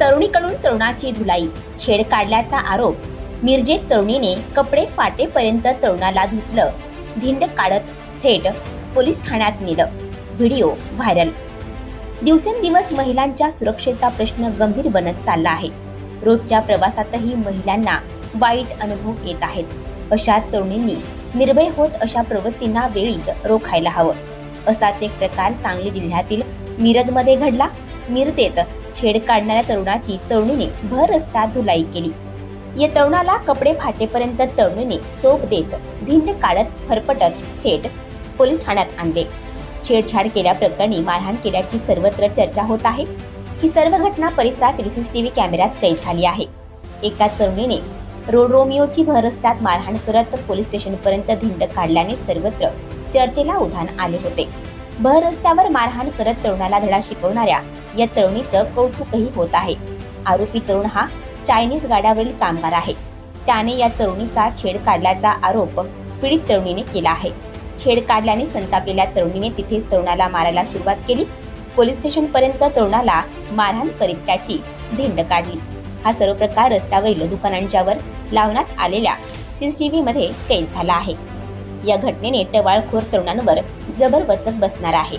तरुणीकडून तरुणाची धुलाई. छेड काढल्याचा आरोप. मिरजेत तरुणीने कपडे फाटेपर्यंत तरुणाला धुतलं. धिंड काढत थेट पोलीस ठाण्यात नेलं. Video viral. दिवसेंदिवस महिलांच्या सुरक्षेचा प्रश्न गंभीर बनत चालला आहे. रोजच्या प्रवासातही महिलांना वाईट अनुभव येत आहेत. अशा तरुणींनी निर्भय होत अशा प्रवृत्तींना वेळीच रोखायला हवं. असाच एक प्रकार सांगली जिल्ह्यातील मिरजमध्ये घडला. मिरजेत छेड काढणाऱ्या तरुणाची तरुणीने भर रस्ता धुलाई केली. या तरुणाला कपडे फाटेपर्यंत तरुणीने चोप देत धिंड काढत फरफटत थेट पोलीस ठाण्यात आणले. छेडछाड केल्याप्रकरणी मारहाण केल्याची सर्वत्र चर्चा होत आहे. ही सर्व घटना परिसरातील सीसीटीव्ही कॅमेऱ्यात कैद झाली आहे. एका तरुणीने रोड रोमिओची भर रस्त्यात मारहाण करत पोलीस स्टेशनपर्यंत धिंड काढल्याने सर्वत्र चर्चेला उधाण आले होते. भर रस्त्यावर मारहाण करत तरुणाला धडा शिकवणाऱ्या या तरुणीचं कौतुकही होत आहे. आरोपी तरुण हा चायनीज गाड्यावरील कामगार आहे. त्याने या तरुणीचा छेड काढल्याचा आरोप पीडित तरुणीने केला आहे. छेड काढल्याने संतापलेल्या तरुणीने तिथेच तरुणाला मारायला सुरुवात केली. पोलीस स्टेशनपर्यंत तरुणाला मारहाण करीत त्याची धिंड काढली. हा सर्व प्रकार रस्त्यावरील दुकानांच्यावर लावण्यात आलेल्या सीसीटीव्ही मध्ये कैद झाला आहे. या घटनेने टवाळखोर तरुणांवर जबर वचक बसणार आहे.